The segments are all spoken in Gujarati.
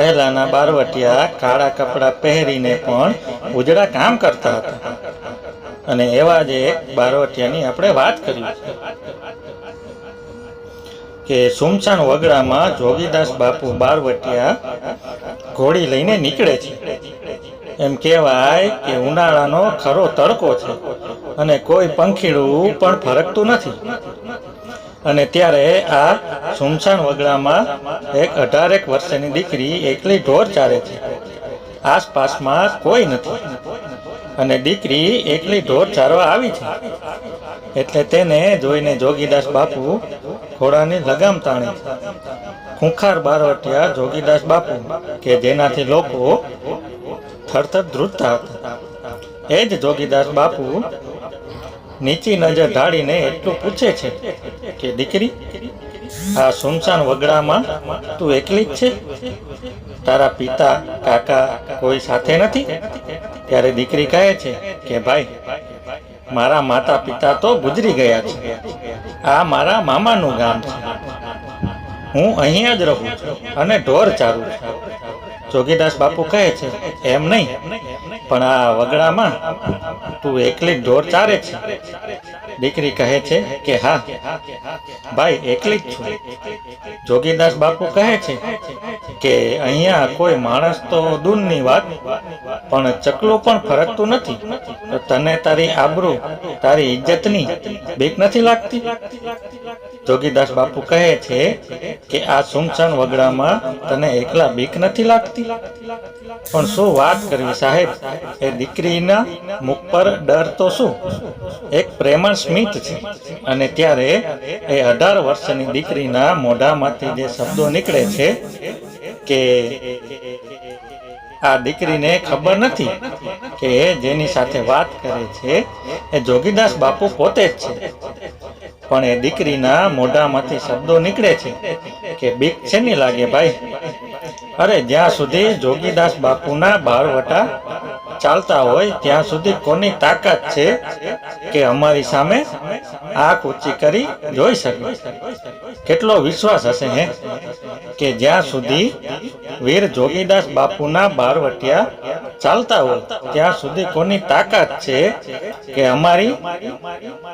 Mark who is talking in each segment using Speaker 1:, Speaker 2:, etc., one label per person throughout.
Speaker 1: પહેલાના બારવટિયા કાળા કપડાં પહેરીને પણ ઉજળા કામ કરતા હતા. અને એવા જ એક બારવટિયાની આપણે વાત કરી કે સુમસાન વગડામાં જોગીદાસ બાપુ બારવટિયા ઘોડી લઈને નીકળે છે. એમ કહેવાય કે ઉનાળાનો ખરો તડકો છે અને કોઈ પંખીડું પણ ફરકતું નથી. અને ત્યારે આ સુમસાણ વગડામાં એક અઢારેક વર્ષની દીકરી એકલી ઢોર ચારે છે. આસપાસમાં કોઈ નથી. અને દીકરી એકલી ઢોર ચારવા આવી છે. એટલે તેને જોઈને જોગીદાસ બાપુ ઘોડાની લગામ તાણે. ખૂંખાર બારવટિયા જોગીદાસ બાપુ કે જેનાથી લોકો થરથર ધ્રુજતા હતા. એ જ જોગીદાસ બાપુ નીચી નજર ઢાળીને એટલું પૂછે છે કે દીકરી, આ સુમસાન વગડામાં તું એકલી જ છે? તારા પિતા, કાકા કોઈ સાથે નથી? ત્યારે દીકરી કહે છે કે ભાઈ, મારા માતા પિતા તો ગુજરી ગયા છે. આ મારા મામાનું ગામ છે. હું અહીંયા જ રહું છું અને ઢોર ચારું છું. જોગીદાસ બાપુ કહે છે, એમ નહીં. પણ આ વગડામાં તું એકલી ઢોર ચારે છે. દીકરી કહે છે કે હા, ભાઈ, એકલી જ છું. જોગીદાસ બાપુ કહે છે કે અહીંયા કોઈ માણસ તો દૂરની વાત, પણ ચકલું પણ ફરકતું નથી. તો તને તારી આબરૂ, તારી ઇજ્જતની બીક નથી લાગતી? જોગીદાસ બાપુ કહે છે કે આ સુમસાન વગડામાં તને એકલા બીક નથી લાગતી? પણ શું વાત કરવી સાહેબ? એ દીકરીના મુખ પર ડર તો શું? એક પ્રેમળ સ્મિત છે. અને ત્યારે એ અઢાર વર્ષની દીકરીના મોઢામાંથી જે શબ્દો નીકળે છે કે આ દીકરીને ખબર નથી કે જેની સાથે વાત કરે છે, એ જોગીદાસ બાપુ પોતે જ છે. પણ એ દીકરીના મોઢામાંથી શબ્દો નીકળે છે કે બીક છે નહીં લાગે ભાઈ? અરે, જ્યાં સુધી જોગીદાસ બાપુના બારવટા ચાલતા હોય, ત્યાં સુધી કોની તાકાત છે કે અમારી સામે આંખ ઊંચી કરી જોઈ શકે? કેટલો વિશ્વાસ હશે હે કે જ્યાં સુધી વીર જોગીદાસ બાપુના બારવટિયા ચાલતા હોય, ત્યાં સુધી કોની તાકાત છે કે અમારી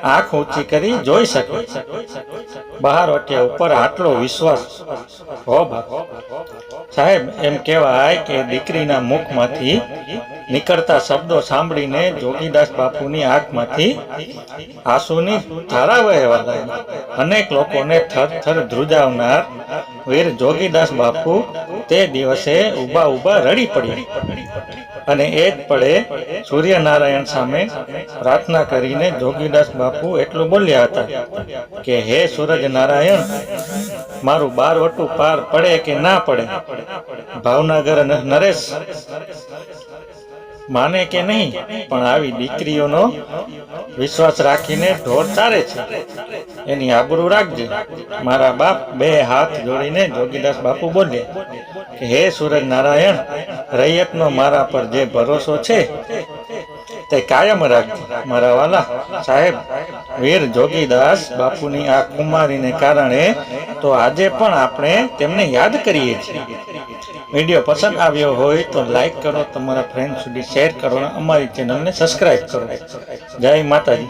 Speaker 1: આંખ ઊંચી કરી જોઈ શકે? બહારવટિયા ઉપર આટલો વિશ્વાસ? હો સાહેબ, એમ કહેવાય કે દીકરીના મુખમાંથી નીકળતા શબ્દો સાંભળીને જોગીદાસ બાપુની આંખમાંથી આંસુની ધારા વહેવા લાગી અનેક લોકોને થર થર ધ્રુજાવનાર વીર જોગીદાસ બાપુ તે દિવસે ઊભા ઊભા રડી પડ્યા. અને એ જ પડે સૂર્યનારાયણ સામે પ્રાર્થના કરીને જોગીદાસ બાપુ એટલું બોલ્યા હતા કે, હે સૂરજ નારાયણ મારું બાર વટું પાર પડે કે ના પડે? ભાવનગર નરેશ માને કે નહીં, પણ આવી દીકરીઓનો વિશ્વાસ રાખીને ઢોર ચારે છે. એની આબરૂ રાખજે. મારા બાપ બે હાથ જોડીને જોગીદાસ બાપુ બોલે હે સૂરજ નારાયણ રૈયતનો મારા પર જે ભરોસો છે તે કાયમ રાખજે. મારા વાલા સાહેબ વીર જોગીદાસ બાપુની આ કુમારીને કારણે તો આજે પણ આપણે તેમને યાદ કરીએ છીએ. વીડિયો પસંદ આવ્યો હોય તો લાઈક કરો, તમારા ફ્રેન્ડ સુધી શેર કરો અમારી ચેનલને સબસ્ક્રાઈબ કરો. જય માતાજી.